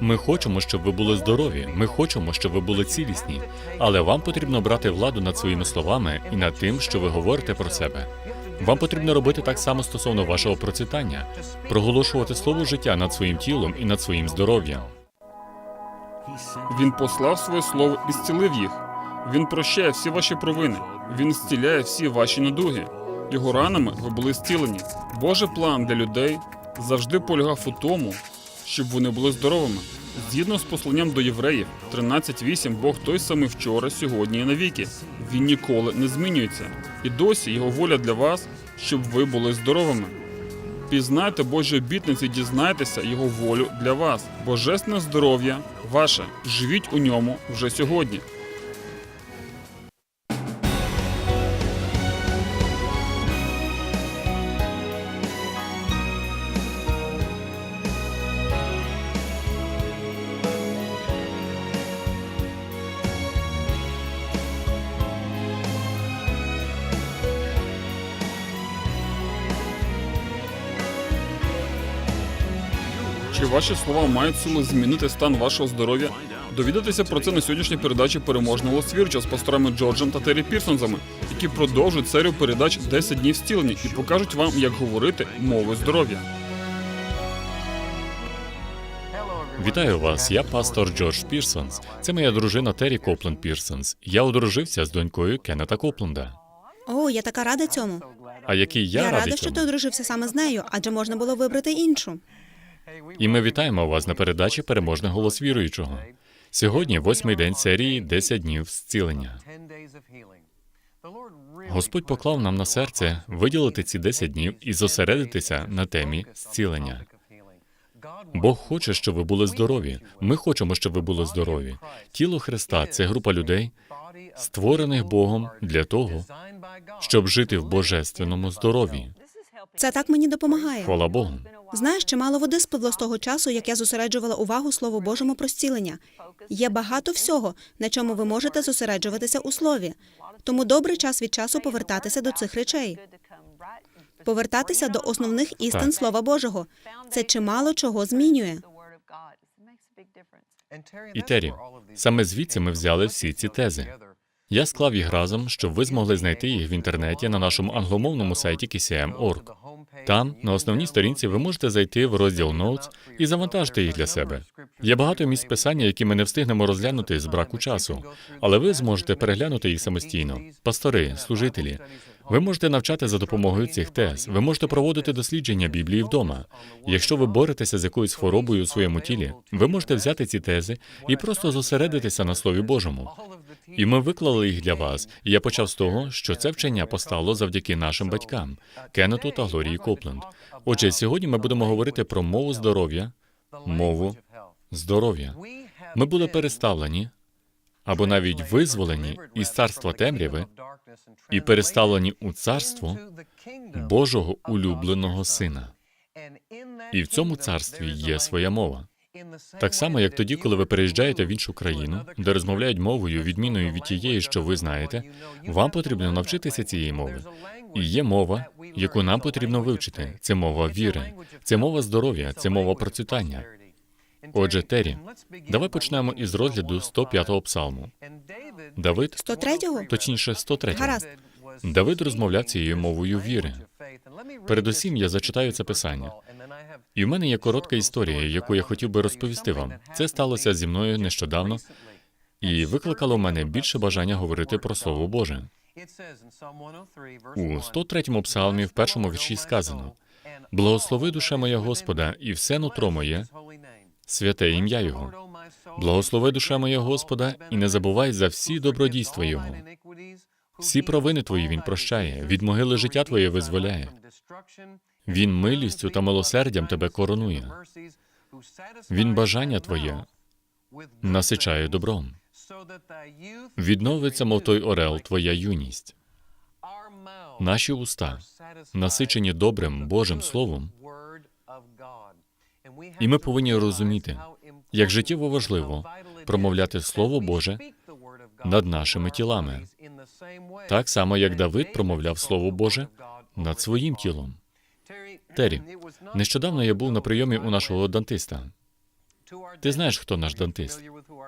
Ми хочемо, щоб ви були здорові. Ми хочемо, щоб ви були цілісні. Але вам потрібно брати владу над своїми словами і над тим, що ви говорите про себе. Вам потрібно робити так само стосовно вашого процвітання, проголошувати слово життя над своїм тілом і над своїм здоров'ям. Він послав своє слово і зцілив їх. Він прощає всі ваші провини. Він зціляє всі ваші недуги. Його ранами ви були зцілені. Божий план для людей завжди полягав у тому, щоб вони були здоровими. Згідно з посланням до євреїв 13.8 Бог той самий вчора, сьогодні і навіки. Він ніколи не змінюється. І досі його воля для вас, щоб ви були здоровими. Пізнайте Божі обітниці, дізнайтеся його волю для вас. Божественне здоров'я ваше. Живіть у ньому вже сьогодні. Чи ваші слова мають силу змінити стан вашого здоров'я? Довідатися про це на сьогоднішній передачі переможного свірча з пасторами Джорджем та Террі Пірсонзами, які продовжують серію передач «10 днів зцілення і покажуть вам, як говорити мовою здоров'я. Вітаю вас, я пастор Джордж Пірсонс. Це моя дружина Террі Копленд Пірсонс. Я одружився з донькою Кеннета Копленда. О, я така рада цьому. А який я, Я, радий рада, що ти одружився саме з нею, адже можна було вибрати іншу. І ми вітаємо вас на передачі Переможний голос віруючого. Сьогодні восьмий день серії «10 днів зцілення. Господь поклав нам на серце виділити ці 10 днів і зосередитися на темі зцілення. Бог хоче, щоб ви були здорові. Ми хочемо, щоб ви були здорові. Тіло Христа це група людей, створених Богом для того, щоб жити в божественному здоров'ї. Це так мені допомагає. Хвала Богу. Знаєш, чимало води спливло з того часу, як я зосереджувала увагу Слову Божому про зцілення. Є багато всього, на чому ви можете зосереджуватися у слові. Тому добре час від часу повертатися до цих речей, повертатися до основних істин Так. Слова Божого. Це чимало чого змінює. І Террі, саме звідси ми взяли всі ці тези. Я склав їх разом, щоб ви змогли знайти їх в інтернеті на нашому англомовному сайті KCM.org. Там, на основній сторінці, ви можете зайти в розділ Notes і завантажити їх для себе. Є багато місць писання, які ми не встигнемо розглянути з браку часу, але ви зможете переглянути їх самостійно. Пастори, служителі. Ви можете навчати за допомогою цих тез. Ви можете проводити дослідження Біблії вдома. Якщо ви боретеся з якоюсь хворобою у своєму тілі, ви можете взяти ці тези і просто зосередитися на Слові Божому. І ми виклали їх для вас. І я почав з того, що це вчення постало завдяки нашим батькам Кеннету та Глорії Копленд. Отже, сьогодні ми будемо говорити про мову здоров'я, мову здоров'я. Ми були переставлені або навіть визволені із царства темряви і переставлені у царство Божого улюбленого сина. І в цьому царстві є своя мова. Так само, як тоді, коли ви переїжджаєте в іншу країну, де розмовляють мовою, відмінною від тієї, що ви знаєте, вам потрібно навчитися цієї мови. І є мова, яку нам потрібно вивчити. Це мова віри, це мова здоров'я, це мова процвітання. Отже, Террі, давай почнемо із розгляду 105-го псалму. Давид, 103-го? точніше, 103-го. Гаразд. Давид розмовляв цією мовою віри. Передусім, я зачитаю це писання. І в мене є коротка історія, яку я хотів би розповісти вам. Це сталося зі мною нещодавно і викликало в мене більше бажання говорити про Слово Боже. У 103-му псалмі в першому вірші сказано: Благослови душа моя Господа, і все нутро моє, святе ім'я Його. Благослови душа моя Господа, і не забувай за всі добродійства Його. Всі провини твої він прощає, від могили життя твоє визволяє. Він милістю та милосердям тебе коронує. Він бажання твоє насичає добром. Відновиться, мов той орел, твоя юність. Наші уста насичені добрим Божим Словом, і ми повинні розуміти, як життєво важливо промовляти Слово Боже над нашими тілами, так само як Давид промовляв Слово Боже над своїм тілом. Террі, нещодавно я був на прийомі у нашого дантиста. Ти знаєш, хто наш дантист?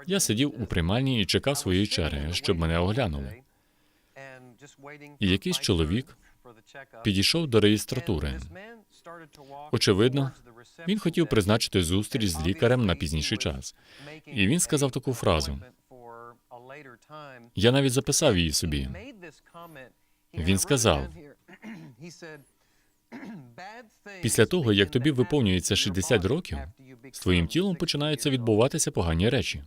Я сидів у приймальні і чекав своєї черги, щоб мене оглянули. І якийсь чоловік підійшов до реєстратури. Очевидно, він хотів призначити зустріч з лікарем на пізніший час. І він сказав таку фразу. Я навіть записав її собі. Він сказав, Після того, як тобі виповнюється 60 років, з твоїм тілом починаються відбуватися погані речі.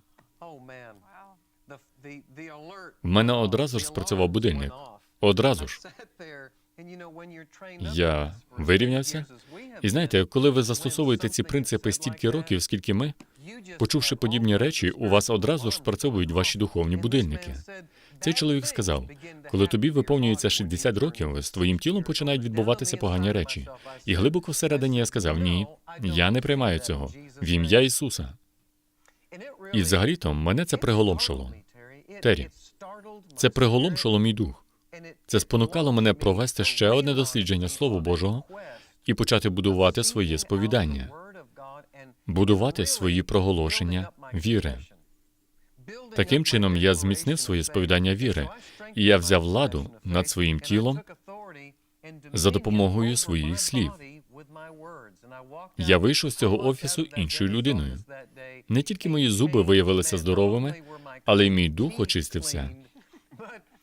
в мене одразу ж спрацював будильник. Одразу ж. Я вирівнявся. І знаєте, коли ви застосовуєте ці принципи стільки років, скільки ми, почувши подібні речі, у вас одразу ж спрацьовують ваші духовні будильники. Цей чоловік сказав, коли тобі виповнюється 60 років, з твоїм тілом починають відбуватися погані речі. І глибоко всередині я сказав: ні, я не приймаю цього в ім'я Ісуса. І взагалі-то мене це приголомшило. Террі, Це приголомшило мій дух. Це спонукало мене провести ще одне дослідження Слова Божого і почати будувати своє сповідання, будувати свої проголошення віри. Таким чином, я зміцнив своє сповідання віри, і я взяв владу над своїм тілом за допомогою своїх слів. Я вийшов з цього офісу іншою людиною. Не тільки мої зуби виявилися здоровими, але й мій дух очистився.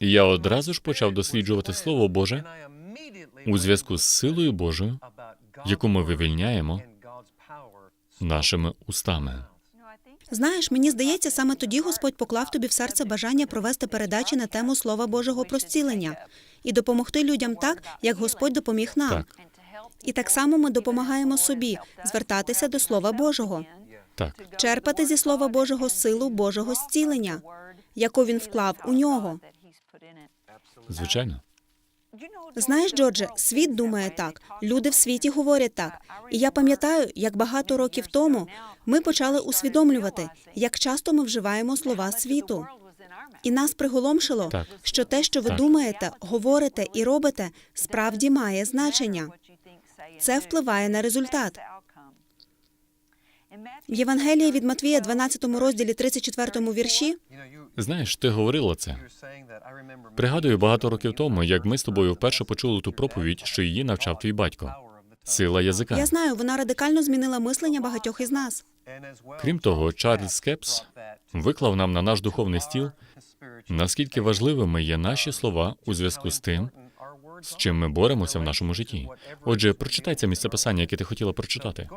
І я одразу ж почав досліджувати Слово Боже у зв'язку з силою Божою, яку ми вивільняємо нашими устами. Знаєш, мені здається, саме тоді Господь поклав тобі в серце бажання провести передачі на тему Слова Божого про зцілення і допомогти людям так, як Господь допоміг нам. Так, І так само ми допомагаємо собі звертатися до Слова Божого, так. черпати зі Слова Божого силу Божого зцілення, яку він вклав у нього. Звичайно. Знаєш, Джордже, світ думає так, люди в світі говорять так. І я пам'ятаю, як багато років тому ми почали усвідомлювати, як часто ми вживаємо слова світу. І нас приголомшило, Так. що те, що ви Так. думаєте, говорите і робите, справді має значення. Це впливає на результат. В Євангелії від Матвія, 12 розділі, 34 вірші, Знаєш, ти говорила це. Пригадую багато років тому, як ми з тобою вперше почули ту проповідь, що її навчав твій батько. Сила язика. я знаю, вона радикально змінила мислення багатьох із нас. Крім того, Чарльз Кепс виклав нам на наш духовний стіл, наскільки важливими є наші слова у зв'язку з тим, з чим ми боремося в нашому житті. Отже, прочитай це місце писання, яке ти хотіла прочитати.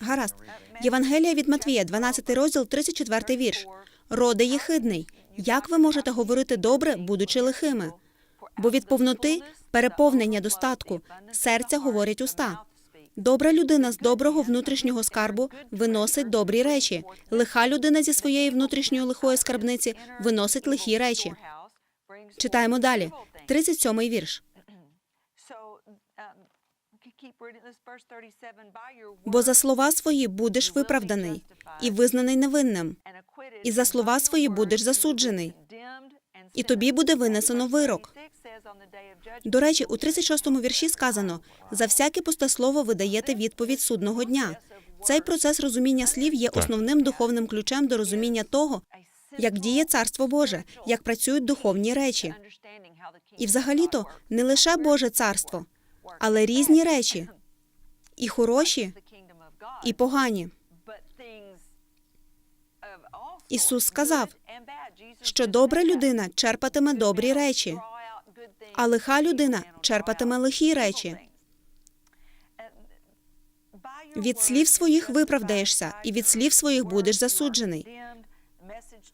Гаразд. Євангелія від Матвія, 12 розділ, 34 вірш. Роде єхидний. Як ви можете говорити добре, будучи лихими? Бо від повноти, переповнення достатку, серця говорять уста. Добра людина з доброго внутрішнього скарбу виносить добрі речі. Лиха людина зі своєї внутрішньої лихої скарбниці виносить лихі речі. Читаємо далі. 37-й вірш. Бо за слова свої будеш виправданий і визнаний невинним, і за слова свої будеш засуджений, і тобі буде винесено вирок. До речі, у 36-му вірші сказано: за всяке пустослово ви даєте відповідь судного дня. Цей процес розуміння слів є основним духовним ключем до розуміння того, як діє царство Боже, як працюють духовні речі. І взагалі-то не лише Боже царство, але різні речі, і хороші, і погані. Ісус сказав, Що добра людина черпатиме добрі речі, а лиха людина черпатиме лихі речі. Від слів своїх виправдаєшся, і від слів своїх будеш засуджений.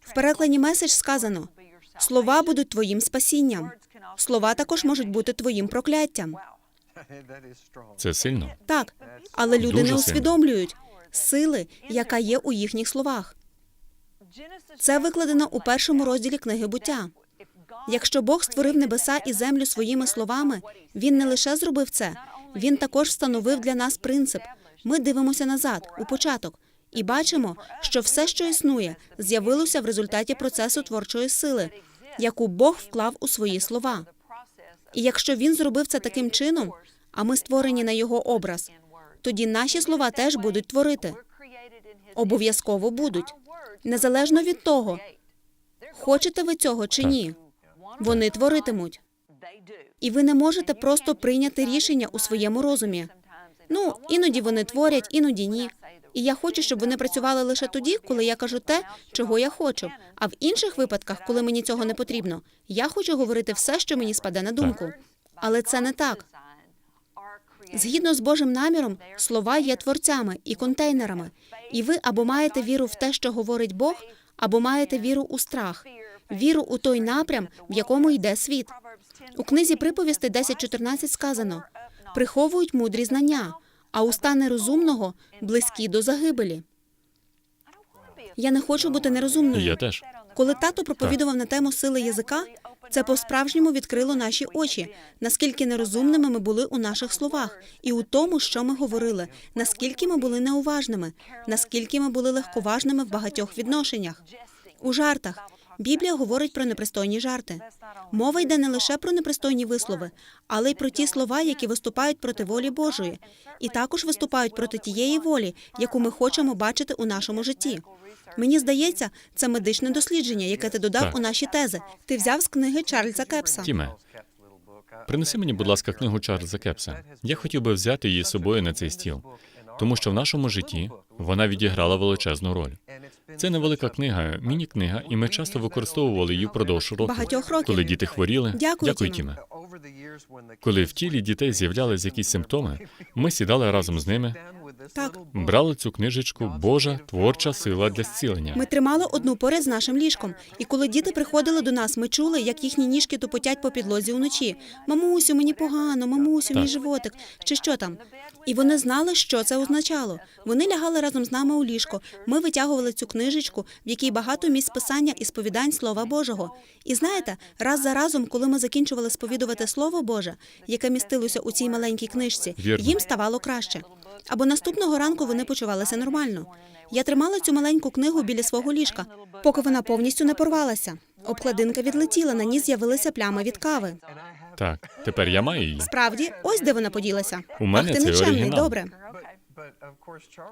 В перекладі меседж сказано: слова будуть твоїм спасінням. Слова також можуть бути твоїм прокляттям. Це сильно. Так, але люди Дуже не усвідомлюють сили, яка є у їхніх словах. Це викладено у першому розділі книги буття. Якщо Бог створив небеса і землю своїми словами, він не лише зробив це, він також встановив для нас принцип. Ми дивимося назад, у початок, і бачимо, що все, що існує, з'явилося в результаті процесу творчої сили, яку Бог вклав у свої слова. І якщо він зробив це таким чином, а ми створені на його образ, тоді наші слова теж будуть творити. Обов'язково будуть. Незалежно від того, хочете ви цього чи ні, вони творитимуть. І ви не можете просто прийняти рішення у своєму розумі. Ну, іноді вони творять, іноді ні. І я хочу, щоб вони працювали лише тоді, коли я кажу те, чого я хочу. А в інших випадках, коли мені цього не потрібно, я хочу говорити все, що мені спаде на думку. Але це не так. Згідно з Божим наміром, слова є творцями і контейнерами. І ви або маєте віру в те, що говорить Бог, або маєте віру у страх, віру у той напрям, в якому йде світ. У книзі приповістей 10.14 сказано: приховують мудрі знання, а уста нерозумного близькі до загибелі. Я не хочу бути нерозумною. Я теж. Коли тато проповідував на тему сили язика, це по-справжньому відкрило наші очі, наскільки нерозумними ми були у наших словах, і у тому, що ми говорили, наскільки ми були неуважними, наскільки ми були легковажними в багатьох відношеннях. У жартах Біблія говорить про непристойні жарти. Мова йде не лише про непристойні вислови, але й про ті слова, які виступають проти волі Божої, і також виступають проти тієї волі, яку ми хочемо бачити у нашому житті. Мені здається, це медичне дослідження, яке ти додав Так. у наші тези. Ти взяв з книги Чарльза Кепса. Тіме, принеси мені, будь ласка, книгу Чарльза Кепса. Я хотів би взяти її з собою на цей стіл, тому що в нашому житті вона відіграла величезну роль. Це невелика книга, міні-книга, і ми часто використовували її впродовж року. Багатьох років. коли діти хворіли. Дякую, Дякую Тіме. Коли в тілі дітей з'являлись якісь симптоми, ми сідали разом з ними, Так, брали цю книжечку Божа творча сила для зцілення. ми тримали одну поряд з нашим ліжком. І коли діти приходили до нас, ми чули, як їхні ніжки тупотять по підлозі уночі. Мамусю, мені погано, мамусю, мій Так. животик, чи що там. І вони знали, що це означало. Вони лягали разом з нами у ліжко. Ми витягували цю книжечку, в якій багато місць писання і сповідань Слова Божого. І знаєте, раз за разом, коли ми закінчували сповідувати Слово Боже, яке містилося у цій маленькій книжці, Вірно. їм ставало краще. Або наступного ранку вони почувалися нормально. Я тримала цю маленьку книгу біля свого ліжка, поки вона повністю не порвалася. Обкладинка відлетіла, на ній з'явилися плями від кави. Так, тепер я маю її. Справді, ось де вона поділася. У мене Ах, ти це нечемний, оригінал. добре.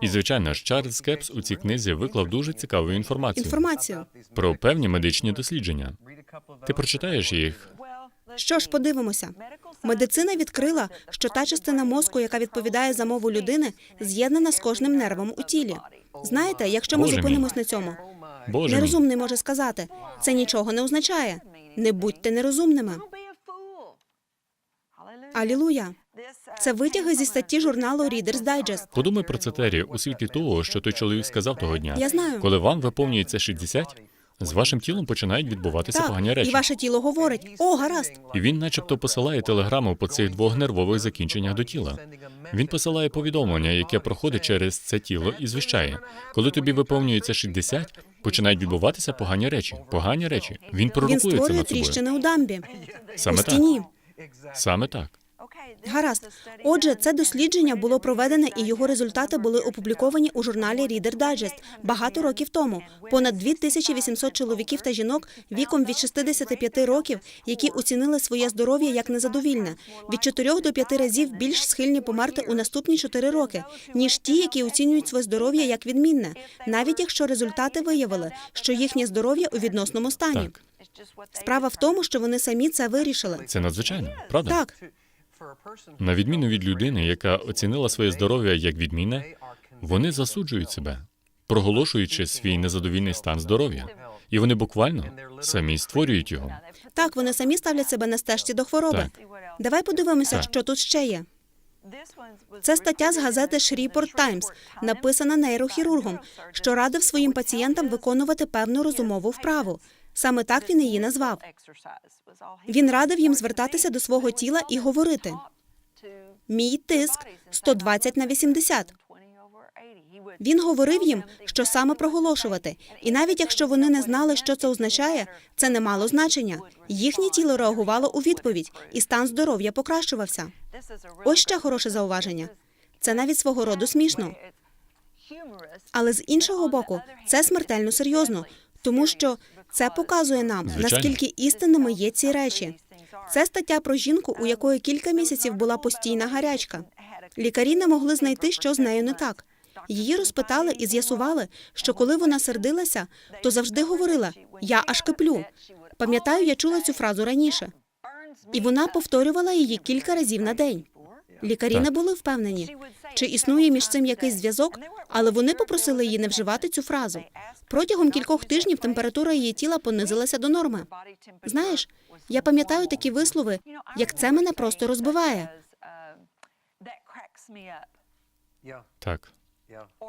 І звичайно ж, Чарльз Кепс у цій книзі виклав дуже цікаву інформацію Інформацію. про певні медичні дослідження. Ти прочитаєш їх? Що ж, подивимося. Медицина відкрила, що та частина мозку, яка відповідає за мову людини, з'єднана з кожним нервом у тілі. Знаєте, якщо ми Боже мій. зупинимось на цьому, Боже мій. нерозумний може сказати, це нічого не означає. Не будьте нерозумними. Алілуя. Це витяги зі статті журналу Reader's Digest. Подумай про це, Террі, у світлі того, що той чоловік сказав того дня. Я знаю. Коли вам виповнюється 60, з вашим тілом починають відбуватися Так, погані речі. і ваше тіло говорить: о, гаразд. І він, начебто, посилає телеграму по цих двох нервових закінченнях до тіла. Він посилає повідомлення, яке проходить через це тіло, і звіщає, коли тобі виповнюється 60, починають відбуватися погані речі. Погані речі. Він Він пророкує це над собою. тріщини у дамбі, у Саме так. стіні. Саме так. Гаразд. Отже, це дослідження було проведене, і його результати були опубліковані у журналі Reader Digest багато років тому. Понад 2800 чоловіків та жінок віком від 65 років, які оцінили своє здоров'я як незадовільне, від 4 до 5 разів більш схильні померти у наступні 4 роки, ніж ті, які оцінюють своє здоров'я як відмінне, навіть якщо результати виявили, що їхнє здоров'я у відносному стані. Так. Справа в тому, що вони самі це вирішили. Це надзвичайно, правда? Так, На відміну від людини, яка оцінила своє здоров'я як відмінне, вони засуджують себе, проголошуючи свій незадовільний стан здоров'я. І вони буквально самі створюють його. так, вони самі ставлять себе на стежці до хвороби. Так. Давай подивимося, Так. що тут ще є. Це стаття з газети Shreveport Times, написана нейрохірургом, що радив своїм пацієнтам виконувати певну розумову вправу. Саме так він її назвав. Він радив їм звертатися до свого тіла і говорити: мій тиск 120 на 80. Він говорив їм, що саме проголошувати, і навіть якщо вони не знали, що це означає, це не мало значення. Їхнє тіло реагувало у відповідь, і стан здоров'я покращувався. Ось ще хороше зауваження. Це навіть свого роду смішно. Але з іншого боку, це смертельно серйозно, тому що це показує нам, Звичайно. наскільки істинними є ці речі. Це стаття про жінку, у якої кілька місяців була постійна гарячка. Лікарі не могли знайти, що з нею не так. Її розпитали і з'ясували, що коли вона сердилася, то завжди говорила Я аж киплю. Пам'ятаю, я чула цю фразу раніше, і вона повторювала її кілька разів на день. Лікарі Так. не були впевнені, чи існує між цим якийсь зв'язок, але вони попросили її не вживати цю фразу. Протягом кількох тижнів температура її тіла понизилася до норми. Знаєш, я пам'ятаю такі вислови, як це мене просто розбиває. Так,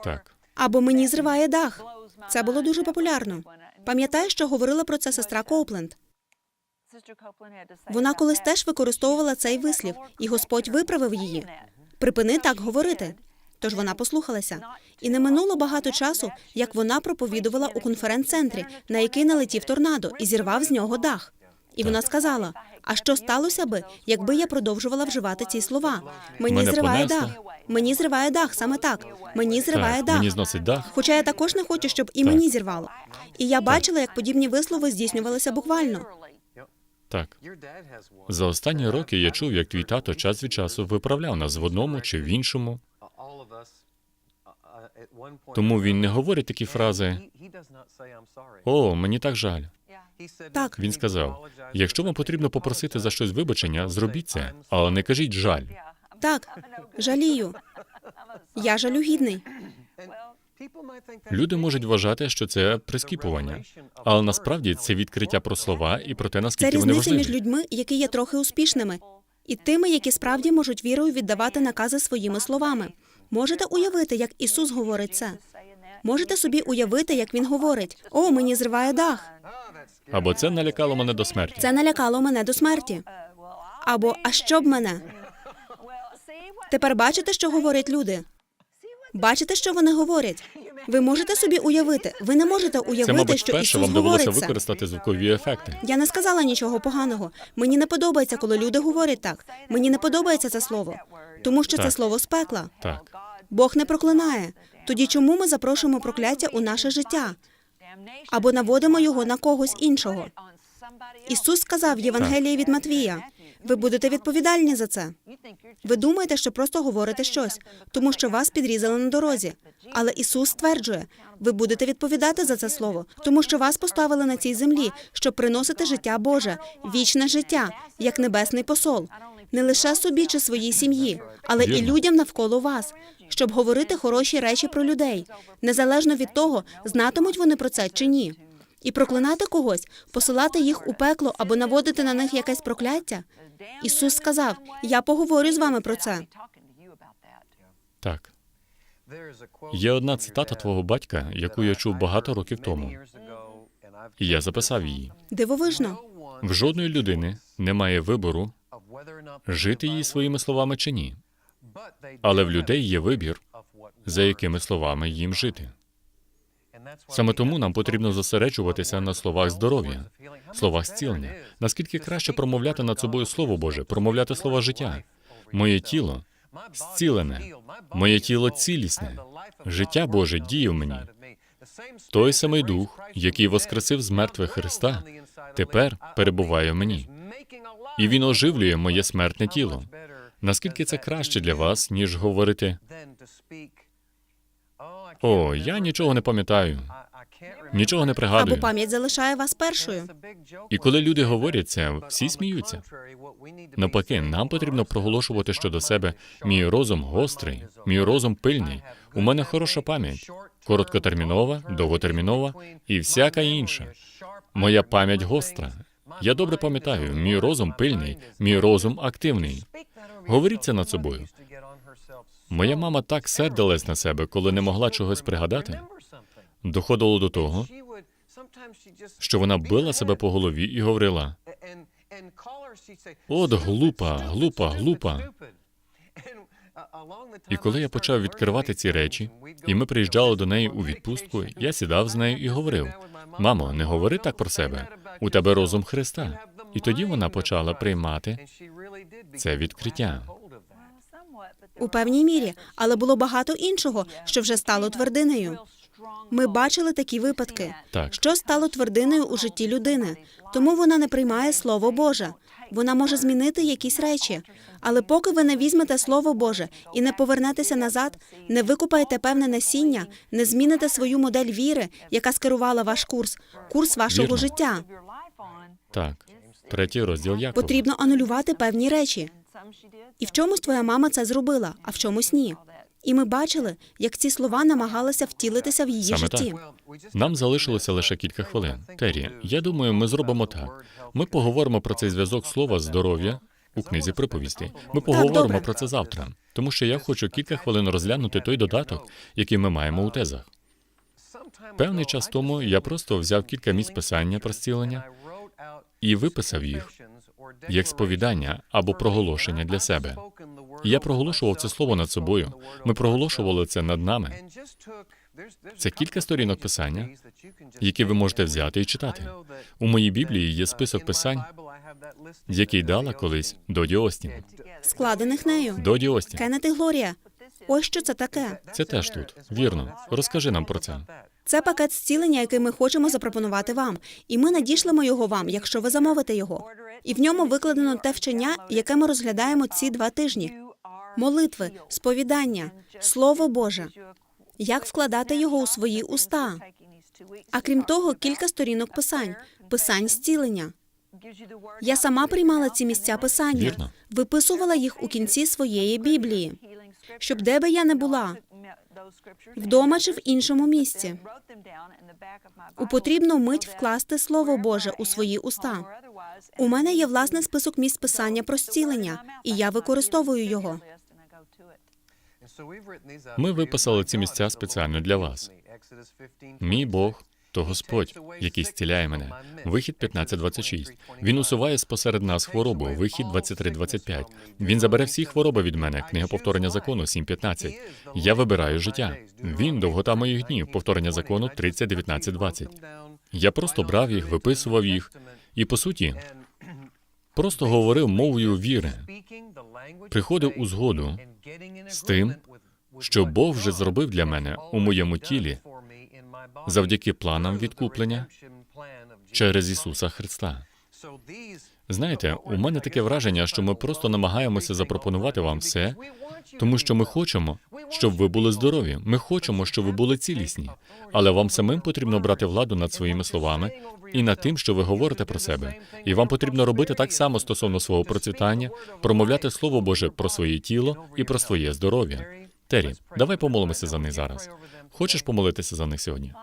так. Або мені зриває дах. Це було дуже популярно. Пам'ятаєш, що говорила про це сестра Коупленд? Вона колись теж використовувала цей вислів, і Господь виправив її. Припини так говорити. Тож вона послухалася. І не минуло багато часу, як вона проповідувала у конференц-центрі, на який налетів торнадо і зірвав з нього дах. І вона сказала: А що сталося би, якби я продовжувала вживати ці слова? Мені Мене зриває понесло. дах. Мені зриває дах, саме так. Мені зриває Так, дах. мені зносить дах. Хоча я також не хочу, щоб і Так. мені зірвало. І я бачила, як подібні вислови здійснювалися буквально. Так. За останні роки я чув, як твій тато час від часу виправляв нас в одному чи в іншому. Тому він не говорить такі фрази. О, мені так жаль. Так. Він сказав: якщо вам потрібно попросити за щось вибачення, зробіть це, але не кажіть жаль. Так, жалію. Я жалюгідний. Люди можуть вважати, що це прискіпування, але насправді це відкриття про слова і про те, Це наскільки вони різниця між людьми, які є трохи успішними, і тими, які справді можуть вірою віддавати накази своїми словами. Можете уявити, як Ісус говорить це? Можете собі уявити, як він говорить: О, мені зриває дах. Або це налякало мене до смерті. Це налякало мене до смерті. Або а що б мене? Тепер бачите, що говорять люди? Бачите, що вони говорять? Ви можете собі уявити? Ви не можете Це, уявити, мабуть, що вперше Ісус вам довелося говорить це. використати звукові ефекти. Я не сказала нічого поганого. Мені не подобається, коли люди говорять так. Мені не подобається це слово, тому що це Так. слово з пекла. Так, Бог не проклинає. Тоді чому ми запрошуємо прокляття у наше життя або наводимо його на когось іншого? Ісус сказав в Євангелії від Матвія: ви будете відповідальні за це. Ви думаєте, що просто говорите щось, тому що вас підрізали на дорозі. Але Ісус стверджує, ви будете відповідати за це слово, тому що вас поставили на цій землі, щоб приносити життя Боже, вічне життя, як небесний посол, не лише собі чи своїй сім'ї, але і людям навколо вас, щоб говорити хороші речі про людей, незалежно від того, знатимуть вони про це чи ні. І проклинати когось, посилати їх у пекло або наводити на них якесь прокляття. Ісус сказав: Я поговорю з вами про це. так. Є одна цитата твого батька, яку я чув багато років тому, і я записав її. Дивовижно. В жодної людини немає вибору жити їй своїми словами чи ні, але в людей є вибір, за якими словами їм жити. Саме тому нам потрібно зосереджуватися на словах здоров'я, словах зцілення. Наскільки краще промовляти над собою Слово Боже, промовляти слова життя. Моє тіло зцілене, моє тіло цілісне, життя Боже діє в мені. Той самий дух, який воскресив з мертвих Христа, тепер перебуває в мені, і він оживлює моє смертне тіло. Наскільки це краще для вас, ніж говорити О, я нічого не пам'ятаю, нічого не пригадую. Або пам'ять залишає вас першою. І коли люди говорять це, всі сміються. Навпаки, нам потрібно проголошувати щодо себе мій розум гострий, мій розум пильний. У мене хороша пам'ять, короткотермінова, довготермінова і всяка інша. Моя пам'ять гостра. Я добре пам'ятаю, мій розум пильний, мій розум активний. Говоріть це над собою. Моя мама так сердилась на себе, коли не могла чогось пригадати. Доходило до того, що вона била себе по голові і говорила: От глупа, глупа, глупа. І коли я почав відкривати ці речі, і ми приїжджали до неї у відпустку, я сідав з нею і говорив: Мамо, не говори так про себе. У тебе розум Христа. І тоді вона почала приймати це відкриття. У певній мірі, але було багато іншого, що вже стало твердинею. Ми бачили такі випадки. Так. Що стало твердиною у житті людини? Тому вона не приймає Слово Боже. Вона може змінити якісь речі. Але поки ви не візьмете Слово Боже і не повернетеся назад, не викупаєте певне насіння, не зміните свою модель віри, яка скерувала ваш курс, курс вашого Вірно. життя. Так. Третій розділ Якова. Потрібно анулювати певні речі. І в чомусь твоя мама це зробила, а в чомусь ні. І ми бачили, як ці слова намагалися втілитися в її Саме житті. Нам залишилося лише кілька хвилин. Террі, я думаю, ми зробимо так. Ми поговоримо про цей зв'язок слова здоров'я у книзі приповісті. Ми поговоримо добре. про це завтра, тому що я хочу кілька хвилин розглянути той додаток, який ми маємо у тезах. Певний час тому я просто взяв кілька місць писання про зцілення і виписав їх як сповідання або проголошення для себе. Я проголошував це слово над собою. Ми проголошували це над нами. Це кілька сторінок писання, які ви можете взяти і читати. У моїй Біблії є список писань, який дала колись Доді Остін. складених нею. Доді Остін. Кеннет і Глорія. Ось що це таке. Це теж тут. Вірно. Розкажи нам про це. Це пакет зцілення, який ми хочемо запропонувати вам, і ми надішлемо його вам, якщо ви замовите його. І в ньому викладено те вчення, яке ми розглядаємо ці два тижні: молитви, сповідання, слово Боже, як вкладати його у свої уста. А крім того, кілька сторінок писань, писань зцілення. Я сама приймала ці місця писання, виписувала їх у кінці своєї Біблії, щоб де би я не була, вдома чи в іншому місці. У потрібну мить вкласти Слово Боже у свої уста. У мене є власний список місць писання про зцілення, і я використовую його. Ми виписали ці місця спеціально для вас. Мій Бог то Господь, який зціляє мене. Вихід 15.26. Він усуває спосеред нас хворобу. Вихід 23.25. Він забере всі хвороби від мене. Книга повторення закону 7.15. Я вибираю життя. Він довгота моїх днів. Повторення закону 30.19.20. Я просто брав їх, виписував їх, і по суті просто говорив мовою віри. приходив у згоду з тим, що Бог вже зробив для мене у моєму тілі завдяки планам відкуплення через Ісуса Христа. Знаєте, у мене таке враження, що ми просто намагаємося запропонувати вам все, тому що ми хочемо, щоб ви були здорові. Ми хочемо, щоб ви були цілісні. Але вам самим потрібно брати владу над своїми словами і над тим, що ви говорите про себе. І вам потрібно робити так само стосовно свого процвітання, промовляти Слово Боже про своє тіло і про своє здоров'я. Террі, давай помолимося за них зараз. Хочеш помолитися за них сьогодні?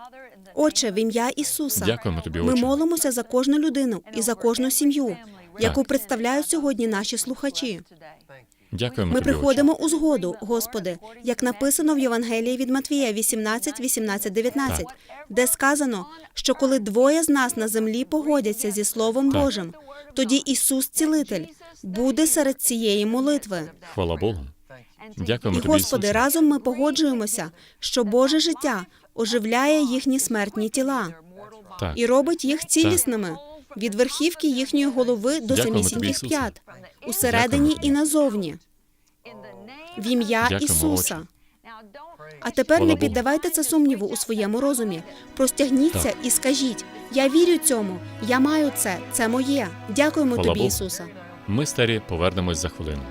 Отче, в ім'я Ісуса. Дякуємо тобі, Ми молимося за кожну людину і за кожну сім'ю, яку представляють сьогодні наші слухачі. Дякуємо Ми тобі, Отче. приходимо у згоду, Господи, як написано в Євангелії від Матвія 18, 18, 19, де сказано, що коли двоє з нас на землі погодяться зі Словом Так. Божим, тоді Ісус Цілитель буде серед цієї молитви. Хвала Богу. Дякуємо тобі, Господи, разом ми погоджуємося, що Боже життя оживляє їхні смертні тіла Так. і робить їх цілісними від верхівки їхньої голови до Дякуємо самісіньких п'ят, усередині Дякуємо і назовні, в ім'я Дякуємо, Ісуса. Отче. А тепер Слава не піддавайте це сумніву у своєму розумі. Простягніться і скажіть: Я вірю цьому, я маю це, це моє. Дякуємо Хвала тобі, Богу. Ісуса. Ми старі повернемось за хвилину.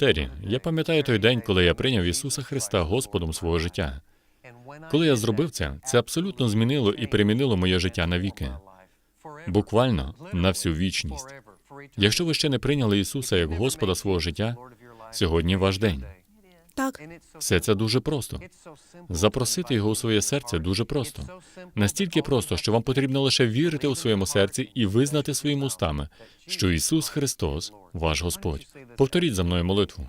Террі, я пам'ятаю той день, коли я прийняв Ісуса Христа Господом свого життя. Коли я зробив це, це абсолютно змінило і перемінило моє життя навіки. Буквально на всю вічність. Якщо ви ще не прийняли Ісуса як Господа свого життя, сьогодні ваш день. Так, Все це дуже просто. Запросити його у своє серце дуже просто. Настільки просто, що вам потрібно лише вірити у своєму серці і визнати своїми устами, що Ісус Христос ваш Господь. Повторіть за мною молитву.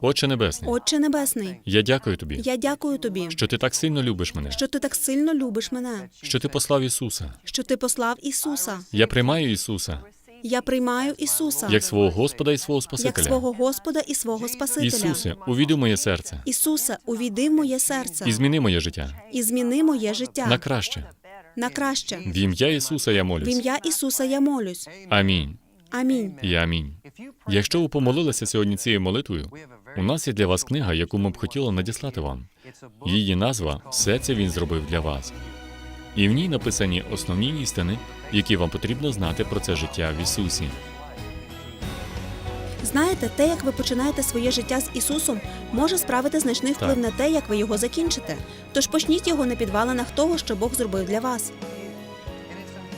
Отче Небесний, Отче Небесний, я дякую тобі, я дякую тобі, що ти так сильно любиш мене, що ти так сильно любиш мене, що ти послав Ісуса. що ти послав Ісуса. Я приймаю Ісуса Я приймаю Ісуса як свого Господа і свого як Спасителя. свого Господа і свого Спасителя. Ісусе, увійди в моє серце Ісусе, увійди в моє серце і зміни моє життя і зміни моє життя на краще. на краще. В ім'я Ісуса я молюсь. В ім'я Ісуса я молюсь. Амінь. Амінь. І амінь. Якщо ви помолилися сьогодні цією молитвою, у нас є для вас книга, яку ми б хотіли надіслати вам. Її назва Все це він зробив для вас. І в ній написані основні істини, які вам потрібно знати про це життя в Ісусі. Знаєте, те, як ви починаєте своє життя з Ісусом, може справити значний вплив Так. на те, як ви його закінчите. Тож почніть його на підвалинах того, що Бог зробив для вас.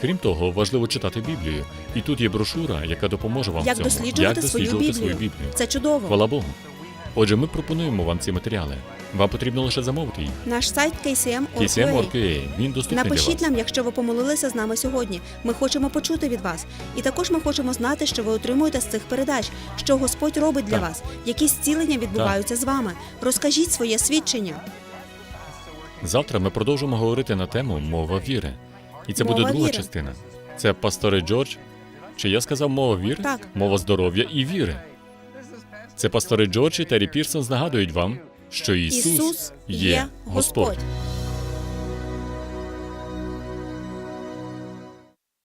Крім того, важливо читати Біблію. І тут є брошура, яка допоможе вам Як в цьому. досліджувати як свою Біблію. свою Біблію. Це чудово. Хвала Богу. Отже, ми пропонуємо вам ці матеріали. Вам потрібно лише замовити їх. Наш сайт KCM KCM.org.ua. Він доступний для вас. нам, якщо ви помолилися з нами сьогодні. Ми хочемо почути від вас. І також ми хочемо знати, що ви отримуєте з цих передач, що Господь робить для Так. вас, які зцілення відбуваються з вами. Розкажіть своє свідчення. Завтра ми продовжимо говорити на тему мова віри. І це буде Мова друга віри. частина. Це пастори Джордж. Чи я сказав мова віри? Так. Мова здоров'я і віри. Це пастори Джордж і Террі Пірсон нагадують вам, що Ісус, є. Господь.